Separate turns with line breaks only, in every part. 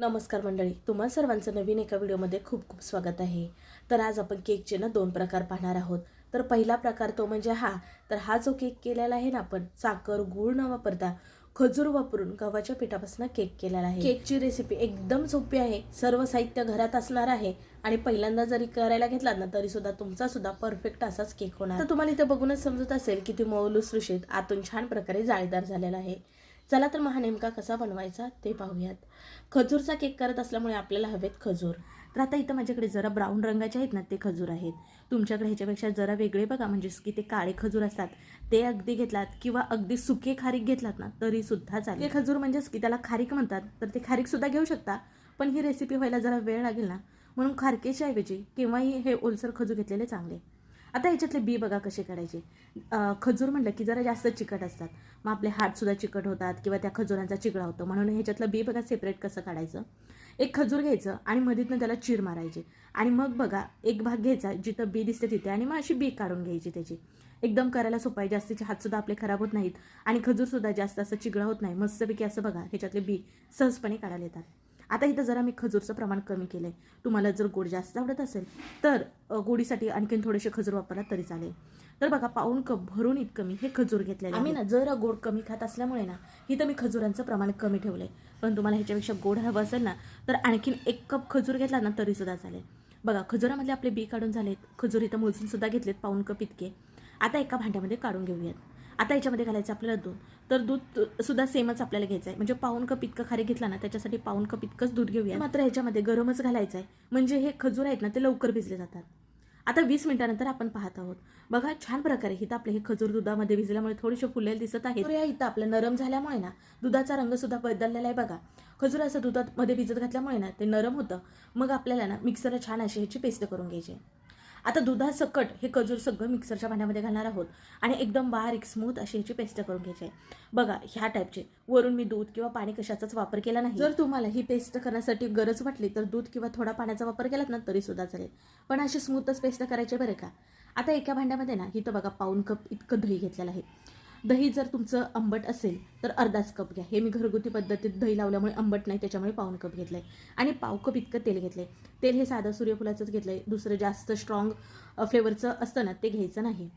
नमस्कार मंडळी तुम्हा सर्वांचं नवीन एका व्हिडिओमध्ये खूप खूप स्वागत आहे. तर आज आपण केकचे ना दोन प्रकार पाहणार आहोत. तर पहिला प्रकार तो म्हणजे हा तर हा जो केक केलेला आहे ना आपण साखर गूळ न वापरता खजूर वापरून गव्हाच्या पिठापासून केक केलेला आहे. केकची रेसिपी एकदम सोपी आहे सर्व साहित्य घरात असणार आहे आणि पहिल्यांदा जरी करायला घेतलात ना तरी सुद्धा तुमचा सुद्धा परफेक्ट असाच केक होणार. तर तुम्हाला इथे बघूनच समजत असेल की ती मऊ लुसलुशीत आतून छान प्रकारे जाळीदार झालेला आहे. चला तर मग हा नेमका कसा बनवायचा ते पाहूयात. खजूरचा केक करत असल्यामुळे आपल्याला हवेत खजूर. तर आता इथं माझ्याकडे जरा ब्राऊन रंगाचे आहेत ना ते खजूर आहेत. तुमच्याकडे ह्याच्यापेक्षा जरा वेगळे बघा म्हणजेच की ते काळे खजूर असतात ते अगदी घेतलात किंवा अगदी सुके खारीक घेतलात ना तरी सुद्धा चालेल. खजूर म्हणजेच की त्याला खारीक म्हणतात तर ते खारीक सुद्धा घेऊ शकता पण ही रेसिपी व्हायला जरा वेळ लागेल ना म्हणून खारकेच्या ऐवजी केव्हाही हे ओलसर खजूर घेतलेले चांगले. आता ह्याच्यातले बी बघा कसे काढायचे. खजूर म्हटलं की जरा जास्त चिकट असतात. मग आपले हातसुद्धा चिकट होतात किंवा त्या खजुरांचा चिगडा होतो. म्हणून ह्याच्यातलं बी बघा सेपरेट कसं काढायचं. एक खजूर घ्यायचं आणि मधीतनं त्याला चीर मारायची. आणि मग बघा एक भाग घ्यायचा जिथं बी दिसते तिथे आणि मग अशी बी काढून घ्यायची त्याची. एकदम करायला सोपं आहे. जास्तीचे हातसुद्धा आपले खराब होत नाहीत आणि खजूरसुद्धा जास्त असं चिगडा होत नाही. मस्तपैकी असं बघा ह्याच्यातले बी सहजपणे काढायला येतात. आता इथं जरा मी खजूरचं प्रमाण कमी केलं आहे तुम्हाला जर गोड जास्त आवडत असेल तर गोडीसाठी आणखीन थोडेसे खजूर वापरला तरी चालेल. तर बघा पाऊण कप भरून इतकं मी हे खजूर घेतलेले आम्ही ना जरा गोड कमी खात असल्यामुळे ना इथं मी खजुरांचं प्रमाण कमी ठेवलं आहे पण तुम्हाला ह्याच्यापेक्षा गोड हवं असेल ना तर आणखीन एक कप खजूर घेतला ना तरी सुद्धा चालेल. बघा खजुरामधले आपले बी काढून झालेत. खजूर इथं मोजून सुद्धा घेतलेत पाऊण कप इतके. आता एका भांड्यामध्ये काढून घेऊयात. आता याच्यामध्ये घालायचं आपल्याला दूध. तर दूध सुद्धा सेमच आपल्याला घ्यायचं आहे म्हणजे पाऊन कप इतकं खारी घेतला ना त्याच्यासाठी पाऊन कप इतकंच दूध घेऊया मात्र ह्याच्यामध्ये गरमच घालायचं आहे म्हणजे हे खजूर आहेत ना ते लवकर भिजले जातात. आता वीस मिनिटानंतर आपण पाहत आहोत. बघा छान प्रकारे इथं आपले हे खजूर दुधामध्ये भिजल्यामुळे थोडेसे फुलेले दिसत आहे. तर या इथं आपलं नरम झाल्यामुळे ना दुधाचा रंग सुद्धा बदललेला आहे बघा. खजूर असं दुधामध्ये भिजत घातल्यामुळे ना ते नरम होतं. मग आपल्याला ना मिक्सरला छान अशी ह्याची पेस्ट करून घ्यायची आहे. आता दुधासकट हे खजूर सगळं मिक्सरच्या भांड्यामध्ये घालणार आहोत. आणि एकदम बारीक स्मूथ अशी ह्याची पेस्ट करून घ्यायची आहे. बघा ह्या टाईपचे वरून मी दूध किंवा पाणी कशाचाच वापर केला नाही. जर तुम्हाला ही पेस्ट करण्यासाठी गरज वाटली तर दूध किंवा थोडा पाण्याचा वापर केलात ना तरी सुद्धा चालेल. पण अशी स्मूथच पेस्ट करायची बरं का? आता एका भांड्यामध्ये ना इथं बघा पाऊन कप इतकं दही घेतलेलं आहे. दही जर तुमचं आंबट असेल तर अर्धाच कप घ्या. हे मी घरगुती पद्धतीत दही लावल्यामुळे आंबट नाही त्याच्यामुळे पाऊन कप घेतलं आहे आणि पाव कप इतकं तेल घेतलं आहे तेल हे साधं सूर्यफुलाचंच घेतलं आहे दुसरं जास्त स्ट्रॉंग फ्लेवरचं असतं ना ते घ्यायचं नाही.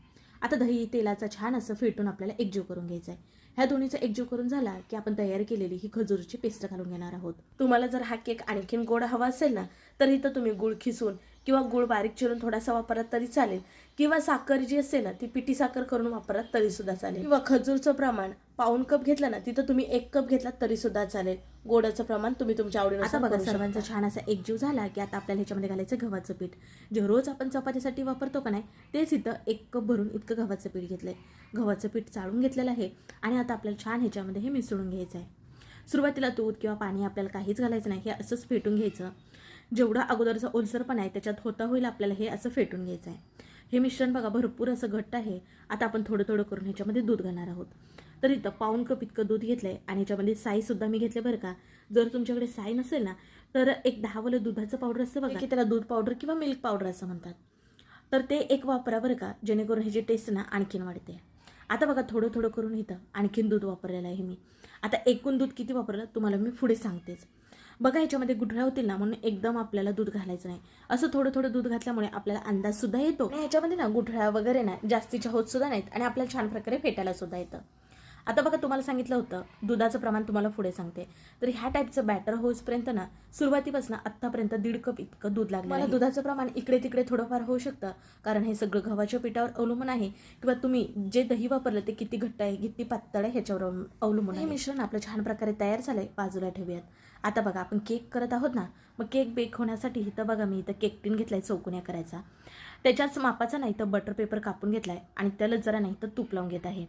आता दही तेलाचं छान असं फेटून आपल्याला एकजीव करून घ्यायचं आहे ह्या दोन्हीचा एकजीव करून झाला की आपण तयार केलेली ही खजूरची पेस्ट घालून घेणार आहोत. तुम्हाला जर हा केक आणखीन गोड हवा असेल ना तर इथं तुम्ही गुळ खिसून किंवा गुळ बारीक चिरून थोडासा वापरलात तरी चालेल. किंवा साखर जी असते ना ती पिठी साखर करून वापरलात तरी सुद्धा चालेल. किंवा खजूरचं प्रमाण पाऊन कप घेतलं ना तिथं तुम्ही एक कप घेतलात तरी सुद्धा चालेल. गोडाचं प्रमाण तुम्ही तुमच्या आवडीनुसार बघा सर्वांचा छान असा एकजीव झाला की आता आपल्याला ह्याच्यामध्ये घालायचं गव्हाचं पीठ. जे रोज आपण चपातीसाठी वापरतो का नाही तेच इथं एक कप भरून इतकं गव्हाचं पीठ घेतलंय. गव्हाचं पीठ चाळून घेतलेलं आहे आणि आता आपल्याला छान ह्याच्यामध्ये हे मिसळून घ्यायचं आहे सुरुवातीला दूध किंवा पाणी आपल्याला काहीच घालायचं नाही हे असंच फेटून घ्यायचं. जेवढं अगोदरचं ओलसरपण आहे त्याच्यात होता होईल आपल्याला हे असं फेटून घ्यायचं आहे. हे मिश्रण बघा भरपूर असं घट्ट आहे. आता आपण थोडं थोडं करून ह्याच्यामध्ये दूध घालणार आहोत. तर इथं पाऊन कप इतकं दूध घेतलं आहे आणि ह्याच्यामध्ये साईसुद्धा मी घेतले बरं का. जर तुमच्याकडे साई नसेल ना तर एक दहावालं दुधाचं पावडर असतं बघा. की त्याला दूध पावडर किंवा मिल्क पावडर असं म्हणतात. तर ते एक वापरा बरं का जेणेकरून ह्याची टेस्ट ना आणखीन वाढते. आता बघा थोडं थोडं करून इथं आणखीन दूध वापरलेलं आहे मी. आता एकूण दूध किती वापरलं तुम्हाला मी पुढे सांगतेच. बघा ह्याच्यामध्ये गुठळ्या होतील ना म्हणून एकदम आपल्याला दूध घालायचं नाही. असं थोडं थोडं दूध घातल्यामुळे आपल्याला अंदाज सुद्धा येतो. आणि ह्याच्यामध्ये ना गुठळ्या वगैरे ना जास्तीच्या होत सुद्धा नाहीत आणि आपल्याला छान प्रकारे फेटायला सुद्धा येतं. आता बघा तुम्हाला सांगितलं होतं दुधाचं प्रमाण तुम्हाला पुढे सांगते. तर ह्या टाईपचं बॅटर होईपर्यंत ना सुरुवातीपासून आत्तापर्यंत दीड कप इतकं दूध लागलं मला दुधाचं प्रमाण इकडे तिकडे थोडंफार होऊ शकतं कारण हे सगळं गव्हाच्या पिठावर अवलंबून आहे. किंवा तुम्ही जे दही वापरलं ते किती घट्ट आहे किती पातळ आहे ह्याच्यावर अवलंबून- हे मिश्रण आपलं छान प्रकारे तयार झालंय. बाजूला ठेवूयात. आता बघा आपण केक करत आहोत ना मग केक बेक होण्यासाठी इथं बघा मी इथं केक टिन घेतला आहे चौकुन्या करायचा त्याच्याच मापाचा नाही तर बटर पेपर कापून घेतला आहे आणि त्याला जरा नाही तर तूप लावून घेत आहे.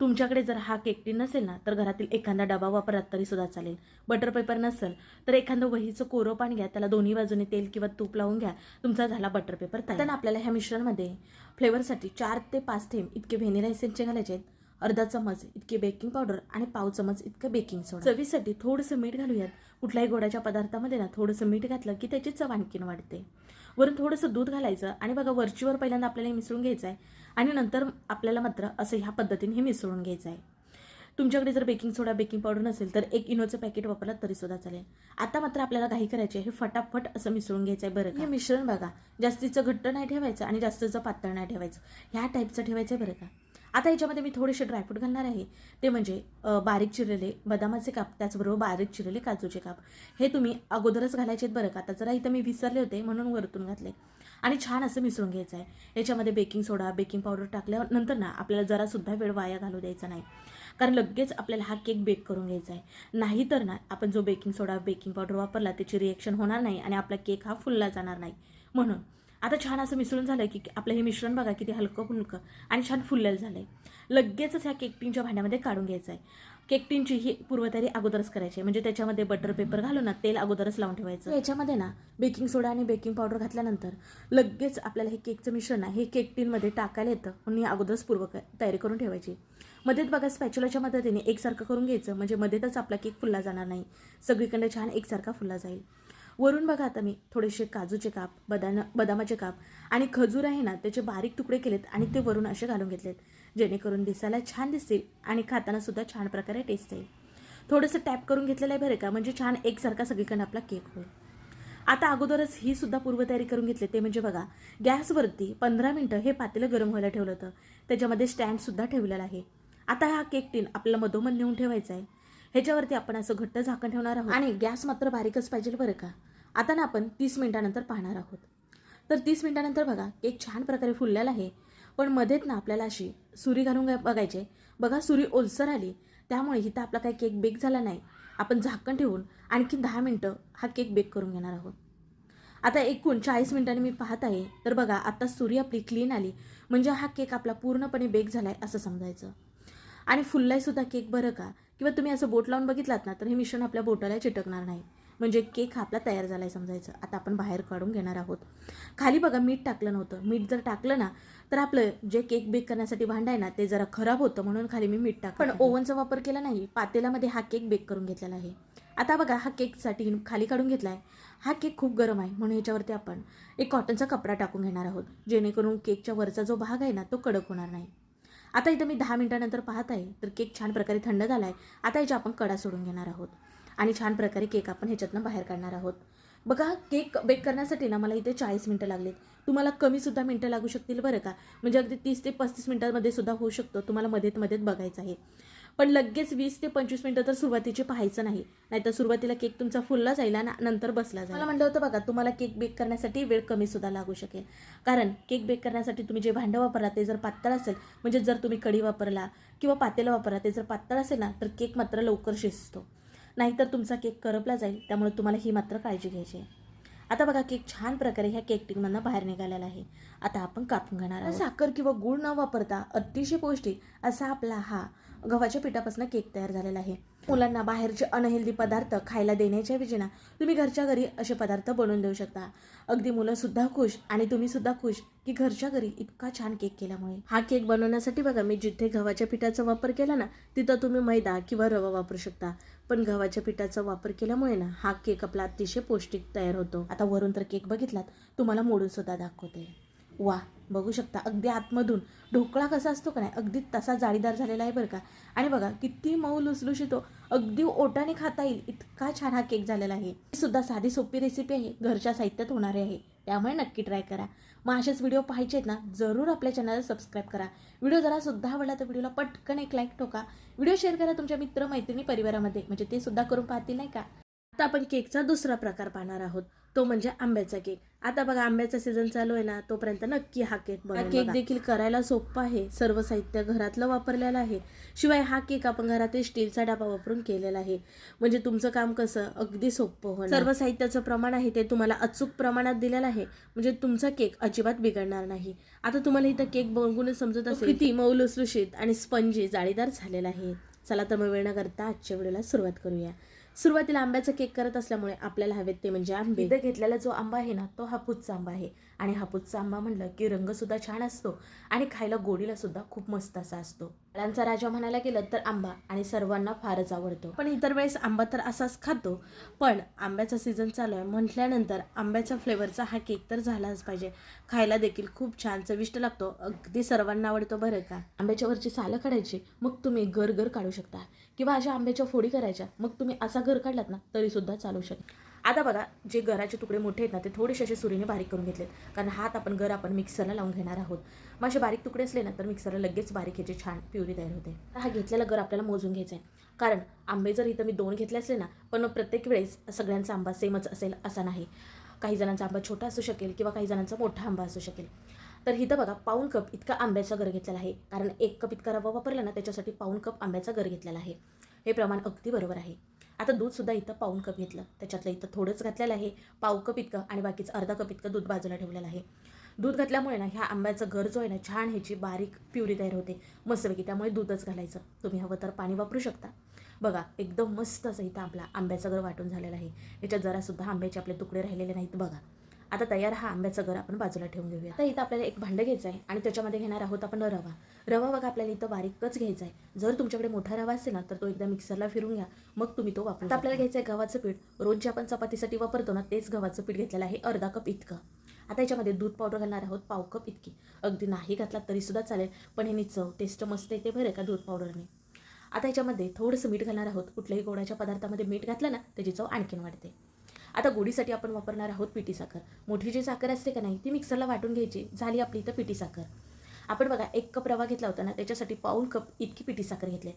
तुमच्याकडे जर हा केक टिन नसेल ना तर घरातील एखादा डबा वापरलात तरीसुद्धा चालेल. बटर पेपर नसेल तर एखादं वहीचं कोरं पाणी घ्या त्याला दोन्ही बाजूने तेल किंवा तूप लावून घ्या तुमचा झाला बटर पेपर तर आपल्याला ह्या मिश्रणमध्ये फ्लेवरसाठी चार ते पाच थेंब इतके व्हेनिला एसेन्सचे घालायचे आहेत. अर्धा चमच इतके बेकिंग पावडर आणि पाव चमच इतकं बेकिंग सोडा चवीसाठी थोडंसं मीठ घालूयात. कुठल्याही गोडाच्या पदार्थामध्ये ना थोडंसं मीठ घातलं की त्याची चव आणखीन वाढते. वरून थोडंसं दूध घालायचं आणि बघा वरचीवर पहिल्यांदा आपल्याला हे मिसळून घ्यायचं आहे आणि नंतर आपल्याला मात्र असं ह्या पद्धतीने हे मिसळून घ्यायचं आहे तुमच्याकडे जर बेकिंग सोडा बेकिंग पावडर नसेल तर एक इनोचं पॅकेट वापरला तरी सुद्धा चालेल. आता मात्र आपल्याला काही करायचे हे फटाफट असं मिसळून घ्यायचं आहे बरं हे मिश्रण बघा. जास्तीचं घट्ट नाही ठेवायचं आणि जास्तीचं पातळ नाही ठेवायचं. ह्या टाईपचं ठेवायचं आहे बरं का. आता याच्यामध्ये मी थोडेसे ड्रायफ्रूट घालणार आहे. ते म्हणजे बारीक चिरलेले बदामाचे काप त्याचबरोबर बारीक चिरलेले काजूचे काप. हे तुम्ही अगोदरच घालायचे आहेत बरं का. आता जरा इथं मी विसरले होते म्हणून वरतून घातले. आणि छान असं मिसळून घ्यायचं आहे. याच्यामध्ये बेकिंग सोडा बेकिंग पावडर टाकल्यानंतर ना आपल्याला जरासुद्धा वेळ वाया घालू द्यायचा नाही. कारण लगेच आपल्याला हा केक बेक करून घ्यायचा आहे. नाहीतर ना आपण जो बेकिंग सोडा बेकिंग पावडर वापरला त्याची रिॲक्शन होणार नाही आणि आपला केक हा फुलला जाणार नाही. म्हणून आता छान असं मिसळून झालं की आपलं हे मिश्रण बघा किती हलकं फुलकं आणि छान फुललेलं झालं आहे लगेचच ह्या केकटिनच्या भांड्यामध्ये काढून घ्यायचं आहे केकटिनची ही पूर्वतयारी अगोदरच करायची आहे. म्हणजे त्याच्यामध्ये बटर पेपर घालून ना तेल अगोदरच लावून ठेवायचं. याच्यामध्ये ना बेकिंग सोडा आणि बेकिंग पावडर घातल्यानंतर लगेच आपल्याला हे केकचं मिश्रण आहे हे केकटिनमध्ये टाकायला येतं. म्हणून ही अगोदरच पूर्व तयारी करून ठेवायची. मध्येच बघा स्पॅच्युलाच्या मदतीने एकसारखं करून घ्यायचं. म्हणजे मध्येच आपला केक फुलला जाणार नाही. सगळीकडे छान एकसारखा फुलला जाईल. वरून बघा आता मी थोडेसे काजूचे काप बदाम बदामाचे काप आणि खजूर आहे ना त्याचे बारीक तुकडे केलेत आणि ते वरून असे घालून घेतलेत. जेणेकरून दिसायला छान दिसतील आणि खाताना सुद्धा छान प्रकारे टेस्ट येईल. थोडंसं टॅप करून घेतलेलं आहे बरं का म्हणजे छान एकसारखा सगळीकडे आपला केक होईल. आता अगोदरच ही सुद्धा पूर्वतयारी करून घेतली ते म्हणजे बघा गॅसवरती पंधरा मिनटं हे पातेलं गरम व्हायला ठेवलं होतं. त्याच्यामध्ये स्टँडसुद्धा ठेवलेला आहे. आता हा केक टीन आपल्याला मधोमध नेऊन ठेवायचा आहे. ह्याच्यावरती आपण असं घट्ट झाकण ठेवणार आहोत. आणि गॅस मात्र बारीकच पाहिजे बरं का? आता ना आपण तीस मिनिटानंतर पाहणार आहोत. तर तीस मिनिटानंतर बघा केक छान प्रकारे फुललेला आहे. पण मध्येच ना आपल्याला अशी सुरी घालून बघायचे बघा सुरी ओलसर आली. त्यामुळे इथं आपला काही केक बेक झाला नाही. आपण झाकण ठेवून आणखी दहा मिनटं हा केक बेक करून घेणार आहोत. आता एकूण चाळीस मिनिटांनी मी पाहत आहे. तर बघा आता सुरी आपली क्लीन आली. म्हणजे हा केक आपला पूर्णपणे बेक झाला आहे असं समजायचं. आणि फुललाय सुद्धा केक बरं का? किंवा तुम्ही असं बोट लावून बघितलात ना तर हे मिश्रण आपल्या बोटाला चिटकणार नाही. म्हणजे केक आपला तयार झालाय समजायचं. आता आपण बाहेर काढून घेणार आहोत. खाली बघा मीठ टाकलं नव्हतं. मीठ जर टाकलं ना तर आपलं जे केक बेक करण्यासाठी भांड आहे ना ते जरा खराब होतं. म्हणून खाली मी मीठ टाक पण ओव्हनचा वापर केला नाही. पातेल्यामध्ये हा केक बेक करून घेतलेला आहे. आता बघा हा केकसाठी खाली काढून घेतला आहे हा केक खूप गरम आहे. म्हणून ह्याच्यावरती आपण एक कॉटनचा कपडा टाकून घेणार आहोत. जेणेकरून केकच्या वरचा जो भाग आहे ना तो कडक होणार नाही. आता इथं मी दहा मिनिटानंतर पाहत आहे. तर केक छान प्रकारे थंड झाला आहे आता याच्या आपण कडा सोडून घेणार आहोत. आणि छान प्रकारे केक आपण ह्याच्यातनं बाहेर काढणार आहोत. बघा केक बेक करण्यासाठी ना मला इथे चाळीस मिनटं लागलीत. तुम्हाला कमीसुद्धा मिनटं लागू शकतील बरं का? म्हणजे अगदी तीस ते पस्तीस मिनटांमध्ये सुद्धा होऊ शकतो. तुम्हाला मध्येत मध्येत बघायचं आहे. पण लगेच वीस ते पंचवीस मिनटं तर सुरुवातीचे पाहायचं नाही. नाहीतर सुरुवातीला केक तुमचा फुलला जाईल आणि नंतर बसला जाईल. मला म्हणलं होतं बघा तुम्हाला केक बेक करण्यासाठी वेळ कमी सुद्धा लागू शकेल. कारण केक बेक करण्यासाठी तुम्ही जे भांडं वापरला ते जर पातळ असेल म्हणजे जर तुम्ही कढी वापरला किंवा पातेलं वापरला ते जर पातळ असेल ना तर केक मात्र लवकर शिजतो. नाहीतर तुमचा केक करपला जाईल त्यामुळे तुम्हाला ही मात्र काळजी घ्यायची आहे. आता बघा केक छान प्रकारे ह्या केक टिकमधनं बाहेर निघालेला आहे. आता आपण कापून घेणार आहोत. साखर किंवा गूळ न वापरता अतिशय पौष्टिक असा आपला हा गव्हाच्या पिठापासून केक तयार झालेला आहे. मुलांना बाहेरचे अनहेल्दी पदार्थ खायला देण्याच्या विजना तुम्ही घरच्या घरी असे पदार्थ बनवून देऊ शकता. अगदी मुलं सुद्धा खुश आणि तुम्ही सुद्धा खुश की घरच्या घरी इतका छान केक केल्यामुळे. हा केक बनवण्यासाठी बघा मी जिथे गव्हाच्या पिठाचा वापर केला ना तिथं तुम्ही मैदा किंवा रवा वापरू शकता. पण गव्हाच्या पिठाचा वापर केल्यामुळे ना हा केक आपला अतिशय पौष्टिक तयार होतो. आता वरून तर केक बघितलात तुम्हाला मोडून सुद्धा दाखवते. वा बघू शकता. अगदी आतमधून. ढोकळा कसा असतो का नाही? अगदी तसा जाळीदार झालेला आहे बरं का. आणि बघा किती मऊ लुसलुशितो अगदी ओटाने खाता येईल. इतका छान हा केक झालेला आहे. ही सुद्धा साधी सोपी रेसिपी आहे. घरच्या साहित्यात होणारी आहे. त्यामुळे नक्की ट्राय करा. मग असेच व्हिडिओ पाहिजे आहेत ना जरूर आपल्या चॅनलला सबस्क्राईब करा. व्हिडिओ जरा सुद्धा आवडला तर व्हिडिओला पटकन एक लाईक ठोका. व्हिडिओ शेअर करा तुमच्या मित्र मैत्रिणी परिवारामध्ये. म्हणजे ते सुद्धा करून पाहतील नाही का? आता आपण केकचा दुसरा प्रकार पाहणार आहोत. तो म्हणजे आंब्याचा केक. आता बघा आंब्याचा सीझन चालू आहे ना तोपर्यंत नक्की हा केक बनवा केक देखील करायला सोपा आहे. सर्व साहित्य घरातलं वापरलेलं आहे. शिवाय हा केक आपण घरातील स्टीलचा डबा वापरून केलेला आहे. म्हणजे तुमचं काम कसं? अगदी सोपं होणार. सर्व साहित्याचं प्रमाण आहे ते तुम्हाला अचूक प्रमाणात दिलेलं आहे. म्हणजे तुमचा केक अजिबात बिघडणार नाही. आता तुम्हाला इथं केक बघूनच समजत असेल किती मऊ लुसलुशीत आणि स्पंजी जाळीदार झालेला आहे चला तर मग वेळ न करता आजच्या व्हिडिओला सुरुवात करूया. सुरुवातीला आंब्याचा केक करत असल्यामुळे आपल्याला हवेत ते म्हणजे आंबे. घेतलेला जो आंबा आहे ना तो हापूसचा आंबा आहे. आणि हापूसचा आंबा म्हणलं की रंगसुद्धा छान असतो आणि खायला गोडीलासुद्धा खूप मस्त असा असतो. फळांचा राजा म्हणायला गेलं तर आंबा आणि सर्वांना फारच आवडतो. पण इतर वेळेस आंबा तर असाच खातो. पण आंब्याचा सीझन चालू आहे म्हटल्यानंतर आंब्याच्या फ्लेवरचा हा केक तर झालाच पाहिजे. खायला देखील खूप छान चविष्ट लागतो. अगदी सर्वांना आवडतो बरं का? आंब्याच्या वरची सालं काढायची मग तुम्ही घर घर काढू शकता. किंवा अशा आंब्याच्या फोडी करायच्या मग तुम्ही असा घर काढलात ना तरीसुद्धा चालू शकता. आता बघा जे गराचे तुकडे मोठे आहेत ना ते थोडेसे असे सुरीने बारीक करून घेतलेत. कारण हात आपण गर आपण मिक्सरला लावून घेणार आहोत. मग असे बारीक तुकडे असले ना तर मिक्सरला लगेच बारीक याची छान प्युरी तयार होते. तर हा घेतलेला गर आपल्याला मोजून घ्यायचा आहे. कारण आंबे जर इथं मी दोन घेतले असले ना पण प्रत्येक वेळेस सगळ्यांचा आंबा सेमच असेल असा नाही. काही जणांचा आंबा छोटा असू शकेल किंवा काही जणांचा मोठा आंबा असू शकेल. तर इथं बघा पाऊन कप इतका आंब्याचा गर घेतलेला आहे. कारण एक कप इतका रवा वापरला ना त्याच्यासाठी पाऊन कप आंब्याचा गर घेतलेला आहे. हे प्रमाण अगदी बरोबर आहे. आता दूधसुद्धा इथं पाऊन कप घेतलं. त्याच्यातलं इथं थोडंच घातलेलं आहे. पाव कप इतकं आणि बाकीचं अर्धा कप इतकं दूध बाजूला ठेवलेलं आहे. दूध घातल्यामुळे ना ह्या आंब्याचा घर जो आहे ना छान ह्याची बारीक प्युरी तयार होते. मस्तपैकी त्यामुळे दूधच घालायचं. तुम्ही हवं तर पाणी वापरू शकता. बघा एकदम मस्त असं इथं आपला आंब्याचा घर वाटून झालेला आहे. याच्यात जरासुद्धा आंब्याचे आपले तुकडे राहिलेले नाहीत. बघा. आता तयार हा आंब्याचा घर आपण बाजूला ठेवून घेऊया. तर इथं आपल्याला एक भांडं घ्यायचं आहे आणि त्याच्यामध्ये घेणार आहोत आपण रवा. रवा बघा आपल्याला इथं बारीकच घ्यायचा आहे. जर तुमच्याकडे मोठा रवा असेल ना तर तो एकदा मिक्सरला फिरून घ्या. मग तुम्ही तो वापरा आपल्याला घ्यायचं आहे गव्हाचं पीठ. रोज जे आपण चपातीसाठी वापरतो ना तेच गव्हाचं पीठ घेतलेलं आहे. अर्धा कप इतकं. आता याच्यामध्ये दूध पावडर घालणार आहोत पाव कप इतकी. अगदी नाही घातला तरीसुद्धा चालेल पण ह्यानी चव टेस्ट मस्त येते बरं का दूध पावडरने आता याच्यामध्ये थोडंसं मीठ घालणार आहोत. कुठल्याही गोडाच्या पदार्थामध्ये मीठ घातलं ना त्याची चव आणखीन वाढते. आता गोडीसाठी आपण वापरणार आहोत पिठी साखर. मोठी जी साखर असते का नाही ती मिक्सरला वाटून घ्यायची झाली आपली इथं पिठी साखर. आपण बघा एक कप रवा घेतला होता ना त्याच्यासाठी पाऊन कप इतकी पिठी साखर घेतली.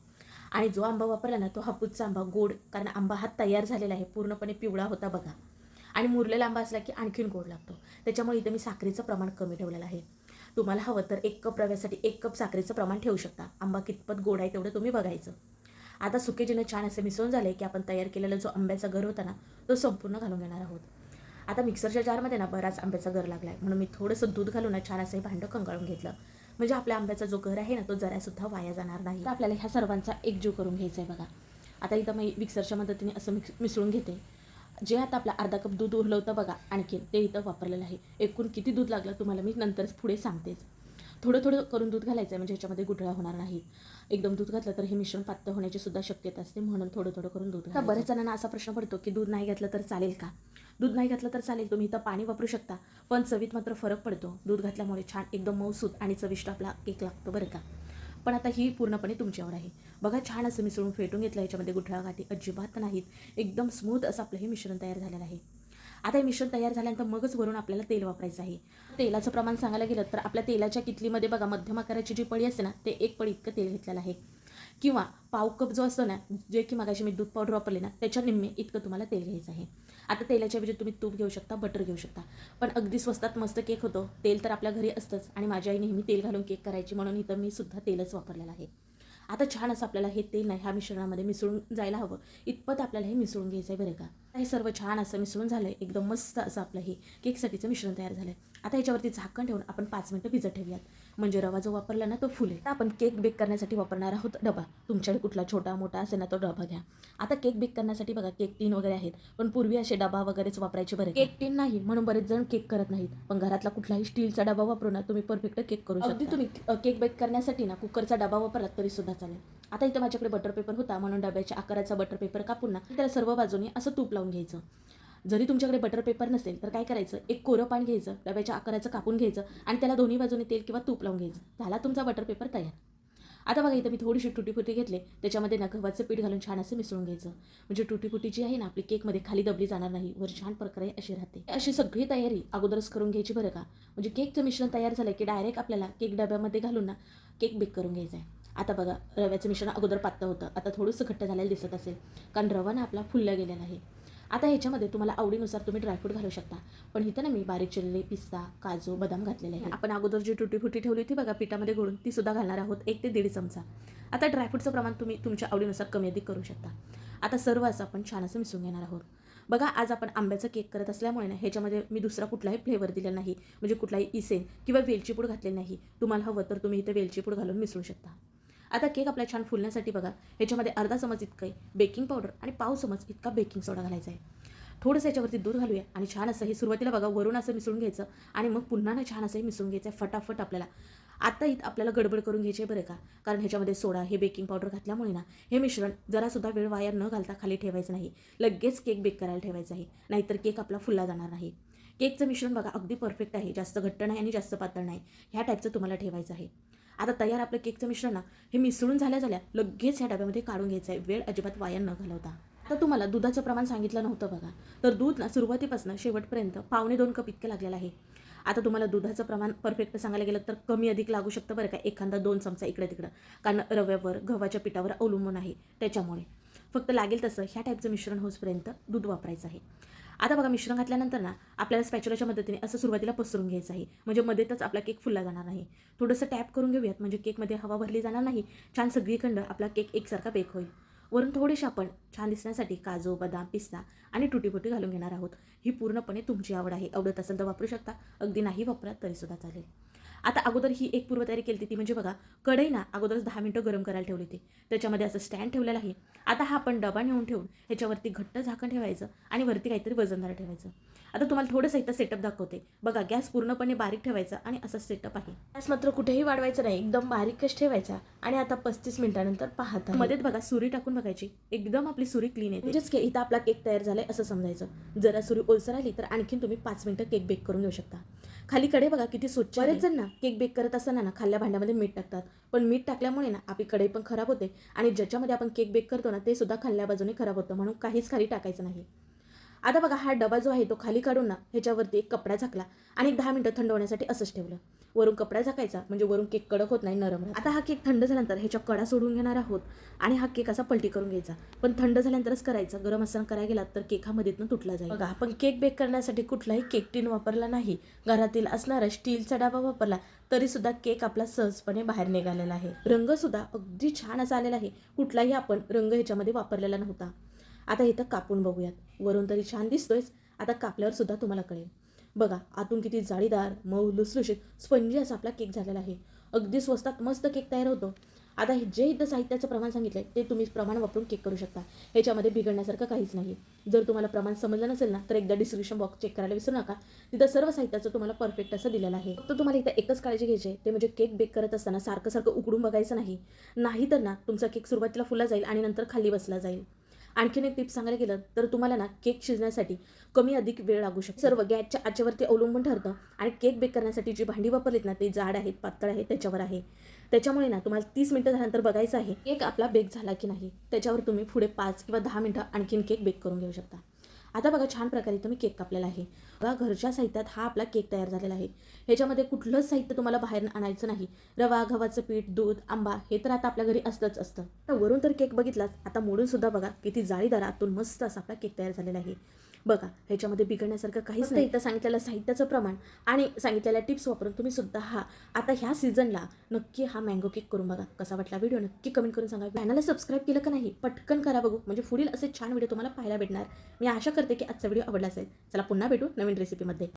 आणि जो आंबा वापरला ना तो हापूसचा आंबा गोड कारण आंबा हा तयार झालेला आहे पूर्णपणे पिवळा होता बघा. आणि मुरलेला आंबा असला की आणखीन गोड लागतो. त्याच्यामुळे इथं मी साखरेचं प्रमाण कमी ठेवलेलं आहे. तुम्हाला हवं तर एक कप रव्यासाठी एक कप साखरेचं प्रमाण ठेवू शकता. आंबा कितपत गोड आहे तेवढं तुम्ही बघायचं. आता सुकेजीनं छान असे मिसळून झाले की आपण तयार केलेला जो आंब्याचा घर होता ना तो संपूर्ण घालून घेणार आहोत. आता मिक्सरच्या जारमध्ये ना बराच आंब्याचा घर लागला आहे म्हणून मी थोडंसं दूध घालून छान असं हे भांडं कंगाळून घेतलं. म्हणजे आपल्या आंब्याचा जो घर आहे ना तो जरासुद्धा वाया जाणार नाही. तर आपल्याला ह्या सर्वांचा एकजीव करून घ्यायचा आहे बघा. आता इथं मी मिक्सरच्या मदतीने असं मिक्स मिसळून घेते. जे आता आपला अर्धा कप दूध उरलं होतं बघा आणखीन ते इथं वापरलेलं आहे. एकूण किती दूध लागलं तुम्हाला मी नंतरच पुढे सांगतेच. थोडं थोडं करून दूध घालायचं आहे म्हणजे ह्याच्यामध्ये गुठळ्या होणार नाही एकदम दूध घातलं तर हे मिश्रण पातळ होण्याची सुद्धा शक्यता असते म्हणून थोडं थोडं करून दूध आता बऱ्याच जणांना असा प्रश्न पडतो की दूध नाही घातलं तर चालेल का? दूध नाही घातलं तर चालेल तुम्ही इथं पाणी वापरू शकता पण चवीत मात्र फरक पडतो. दूध घातल्यामुळे छान एकदम मऊसूत आणि चविष्ट आपला केक लागतो बरं का? पण आता ही पूर्णपणे तुमच्यावर आहे. बघा छान असं मिसळून फेटून घेतलं याच्यामध्ये गुठळा गाठी अजिबात नाहीत. एकदम स्मूथ असं आपलं हे मिश्रण तयार झालेलं आहे. आता हे मिश्रण तयार झाल्यानंतर मगच वरून आपल्याला तेल वापरायचं आहे. तेलाचं प्रमाण सांगायला गेलं तर आपल्या तेलाच्या कितलीमध्ये बघा मध्यम आकाराची जी पळी असते ना ते एक पळी इतकं तेल घेतलेलं आहे. किंवा पाव कप जो असतो ना जे की मगाशी मी दूध पावडर वापरले ना त्याच्या निम्मे इतकं तुम्हाला तेल घ्यायचं आहे. आता तेलाच्या ऐवजी तुम्ही तूप घेऊ शकता बटर घेऊ शकता. पण अगदी स्वस्तात मस्त केक होतो तेल तर आपल्या घरी असतंच आणि माझी आई नेहमी तेल घालून केक करायची म्हणून इथं मी सुद्धा तेलच वापरलेलं आहे. आता छान असं आपल्याला हे तेल नाही ह्या मिश्रणामध्ये मिसळून जायला हवं. इतपत आपल्याला हे मिसळून घ्यायचं आहे बरं का. हे सर्व छान असं मिसळून झालं आहे एकदम मस्त असं आपलं हे केकसाठीचं मिश्रण तयार झालं आहे आता याच्यावरती झाकण ठेवून आपण पाच मिनटं भिजत ठेवूयात. म्हणजे रवा जो वापरला ना तो फुले. आपण केक बेक करण्यासाठी वापरणार आहोत डबा. तुमच्याकडे कुठला छोटा मोठा असेल ना तो डबा घ्या. आता केक बेक करण्यासाठी बघा केक टीन वगैरे आहेत. पण पूर्वी असे डबा वगैरेच वापरायचे बरे. केक टीन नाही. म्हणून बरेच जण केक करत नाहीत. पण घरातला कुठलाही स्टीलचा डबा वापरून ना तुम्ही परफेक्ट केक करू शकता. तुम्ही केक बेक करण्यासाठी ना कुकरचा डबा वापरलात तरी सुद्धा चालेल. आता इथं माझ्याकडे बटर पेपर होता. म्हणून डब्याच्या आकाराचा बटर पेपर कापून ना त्याला सर्व बाजूनी असं तूप लावून घ्यायचं. जरी तुमच्याकडे बटर पेपर नसेल तर काय करायचं? एक कोरं पान घ्यायचं डब्याच्या आकाराचं कापून घ्यायचं आणि त्याला दोन्ही बाजूने तेल किंवा तूप लावून घ्यायचं. झाला तुमचा बटर पेपर तयार. आता बघा इथं मी थोडीशी टुटीफुटी घेतले. त्याच्यामध्ये ना गव्हाचं पीठ घालून छान असं मिसळून घ्यायचं. म्हणजे टुटीफुटी जी आहे ना आपली केकमध्ये खाली दबली जाणार नाही. वर छान प्रकारे अशी राहते. अशी सगळी तयारी अगोदरच करून घ्यायची बरं का? म्हणजे केकचं मिश्रण तयार झालं की डायरेक्ट आपल्याला केक डब्यामध्ये घालून ना केक बेक करून घ्यायचा आहे. आता बघा रव्याचं मिश्रण अगोदर पातळ होतं. आता थोडंसं घट्ट झालेलं दिसत असेल. कारण रवा ना आपला फुलला गेलेला आहे. आता ह्याच्यामध्ये तुम्हाला आवडीनुसार तुम्ही ड्रायफ्रूट घालू शकता. पण इथं ना मी बारीक चिरलेले पिस्ता काजू बदाम घातलेले आहे आपण अगोदर जी टुटी फुटी ठेवली होती बघा पिठामध्ये घोळून ती सुद्धा घालणार आहोत. एक ते दीड चमचा. आता ड्रायफ्रूटचं प्रमाण तुम्ही तुमच्या आवडीनुसार कमी अधिक करू शकता. आता सर्व असं आपण छान असं मिसळून घेणार आहोत. बघा आज आपण आंब्याचा केक करत असल्यामुळे ना ह्याच्यामध्ये मी दुसरा कुठलाही फ्लेवर दिला नाही. म्हणजे कुठलाही इसेन किंवा वेलची पूड घातलेली नाही. तुम्हाला हवं तर तुम्ही इथं वेलची पूड घालून मिसळू शकता. आता केक आपला छान फुलण्यासाठी बघा ह्याच्यामध्ये अर्धा चमच इतकं बेकिंग पावडर आणि पाव चमच इतका बेकिंग सोडा घालायचा आहे. थोडंसं याच्यावरती दूध घालूया आणि छान असं हे सुरुवातीला बघा वरून असं मिसळून घ्यायचं आणि मग पुन्हा ना छान असं हे मिसळून घ्यायचं आहे फटाफट आपल्याला. आता इथं आपल्याला गडबड करून घ्यायची बरं का कारण ह्याच्यामध्ये सोडा हे बेकिंग पावडर घातल्यामुळे ना हे मिश्रण जरासुद्धा वेळ वाया न घालता खाली ठेवायचं नाही. लगेच केक बेक करायला ठेवायचा आहे नाहीतर केक आपला फुलला जाणार नाही. केकचं मिश्रण बघा अगदी परफेक्ट आहे जास्त घट्ट नाही आणि जास्त पातळ नाही. ह्या टाईपचं तुम्हाला ठेवायचं आहे. आता तयार आपलं केकचं मिश्रण ना हे मिसळून झाल्या झाल्या लगेच ह्या डब्यामध्ये काढून घ्यायचं आहे वेळ अजिबात वाया न घालवता. आता तुम्हाला दुधाचं प्रमाण सांगितलं नव्हतं बघा. तर दूध ना सुरुवातीपासून शेवटपर्यंत पावणे दोन कप इतकं लागलेलं आहे. आता तुम्हाला दुधाचं प्रमाण परफेक्ट सांगायला गेलं तर कमी अधिक लागू शकतं बरं का. एखादा दोन चमचा इकडे तिकडं. कारण रव्यावर गव्हाच्या पिठावर अवलंबून आहे त्याच्यामुळे. फक्त लागेल तसं ह्या टाईपचं मिश्रण होसपर्यंत दूध वापरायचं आहे. आता बघा मिश्रण घातल्यानंतर ना आपल्याला स्पॅच्युलाच्या मदतीने असं सुरुवातीला पसरून घ्यायचं आहे. म्हणजे मध्येच आपला केक फुलला जाणार नाही. थोडंसं टॅप करून घेऊयात. म्हणजे केकमध्ये हवा भरली जाणार नाही. छान सगळीखंड आपला केक एकसारखा बेक होईल. वरून थोडेसे आपण छान दिसण्यासाठी काजू बदाम पिस्ता आणि टुटीपुटी घालून घेणार आहोत. ही पूर्णपणे तुमची आवड आहे. आवडत असेल तर वापरू शकता. अगदी नाही वापरत तरीसुद्धा चालेल. आता अगोदर ही एक पूर्वतयारी केली ती म्हणजे बघा कढई ना अगोदरच दहा मिनटं गरम करायला ठेवली होती. त्याच्यामध्ये असं स्टँड ठेवलेलं आहे. आता हा आपण डबा नेऊन ठेवून ह्याच्यावरती घट्ट झाकण ठेवायचं आणि वरती काहीतरी वजनदार ठेवायचं. आता तुम्हाला थोडंसं इथं सेटअप दाखवते. बघा गॅस पूर्णपणे बारीक ठेवायचा आणि असं सेटअप आहे. गॅस मात्र कुठेही वाढवायचं नाही एकदम बारीकच ठेवायचा आणि आता पस्तीस मिनिटानंतर पाहता मध्येच बघा सुरी टाकून बघायची. एकदम आपली सुरी क्लीन आहे म्हणजेच की इथं आपला केक तयार झालाय असं समजायचं. जरा सुरी ओलसर आली तर आणखीन तुम्ही पाच मिनिटं केक बेक करून घेऊ शकता. खाली कढई बघा किती स्वच्छ बरेच जण ना केक बेक करत असताना ना खाल्ल्या भांड्यामध्ये मीठ टाकतात. पण मीठ टाकल्यामुळे ना आपली कढई पण खराब होते आणि ज्याच्यामध्ये आपण केक बेक करतो ना ते सुद्धा खाल्ल्या बाजूने खराब होतं. म्हणून काहीच खाली टाकायचं नाही. आता बघा हा डबा जो आहे तो खाली काढून ना ह्याच्यावरती एक कपडा झाकला आणि एक दहा मिनटं थंड होण्यासाठी असंच ठेवलं. वरून कपडा झाकायचा म्हणजे वरून केक कडक होत नाही नरम राहत. आता हा केक थंड झाल्यानंतर ह्याच्या कडा सोडून घेणार आहोत आणि हा केक असा पलटी करून घ्यायचा. पण थंड झाल्यानंतरच करायचा. गरम असताना करायला गेला तर केक हा मध्येतनं तुटला जाईल. बघा आपण केक बेक करण्यासाठी कुठलाही केक टीन वापरला नाही. घरातील असणारा स्टीलचा डबा वापरला तरी सुद्धा केक आपला सहजपणे बाहेर निघालेला आहे. रंग सुद्धा अगदी छान असा आलेला आहे. कुठलाही आपण रंग ह्याच्यामध्ये वापरलेला नव्हता. आता इथं कापून बघूयात. वरून तरी छान दिसतोयच आता कापल्यावर सुद्धा तुम्हाला कळेल. बघा आतून किती जाळीदार मऊ लुसलुशीत स्पंजी असा आपला केक झालेला आहे. अगदी स्वस्तात मस्त केक तयार होतो. आता हे जे इथं साहित्याचं प्रमाण सांगितलंय ते तुम्ही प्रमाण वापरून केक करू शकता. ह्याच्यामध्ये बिघडण्यासारखं काहीच नाही जर तुम्हाला प्रमाण समजलं नसेल ना तर एकदा डिस्क्रिप्शन बॉक्स चेक करायला विसरू नका. तिथं सर्व साहित्याचं तुम्हाला परफेक्ट असं दिलेलं आहे. फक्त तुम्हाला इथं एकच काळजी घ्यायची आहे. ते म्हणजे केक बेक करत असताना सारखं सारखं उकडून बघायचं नाही. नाही तर ना तुमचा केक सुरुवातीला फुला जाईल आणि नंतर खाली बसला जाईल. आणखीन एक टिप्स सांगायला गेलं तर तुम्हाला ना केक शिजण्यासाठी कमी अधिक वेळ लागू शकतो. सर्व गॅसच्या आचेवरती अवलंबून ठरतं आणि केक बेक करण्यासाठी जी भांडी वापरलीत ना ते जाड आहेत पातळ आहेत त्याच्यावर आहे. त्याच्यामुळे ना तुम्हाला तीस मिनटं झाल्यानंतर बघायचं आहे केक आपला बेक झाला की नाही. त्याच्यावर तुम्ही पुढे पाच किंवा दहा मिनटं आणखीन केक बेक करून घेऊ शकता. आता बघा छान प्रकारे तुम्ही केक कापलेला आहे. बघा घरच्या साहित्यात हा आपला केक तयार झालेला आहे. ह्याच्यामध्ये कुठलंच साहित्य तुम्हाला बाहेर आणायचं नाही. रवा गव्हाचं पीठ दूध आंबा हे तर आता आपल्या घरी असतंच असतं. तर वरून तर केक बघितलाच आता मोडून सुद्धा बघा किती जाळीदार आतून मस्त असा आपला केक तयार झालेला आहे. बघा ह्याच्यामध्ये बिघडण्यासारखं काहीच नाही. इथं सांगितलेलं साहित्याचं प्रमाण आणि सांगितलेल्या टिप्स वापरून तुम्ही सुद्धा हा आता ह्या सीझनला नक्की हा मँगो केक करून बघा. कसा वाटला व्हिडिओ नक्की कमेंट करून सांगा. चॅनलला सबस्क्राईब केलं का नाही पटकन करा बघू. म्हणजे पुढील असे छान व्हिडिओ तुम्हाला पाहायला भेटणार. मी आशा करते की आजचा व्हिडिओ आवडला असेल. चला पुन्हा भेटू नवीन रेसिपीमध्ये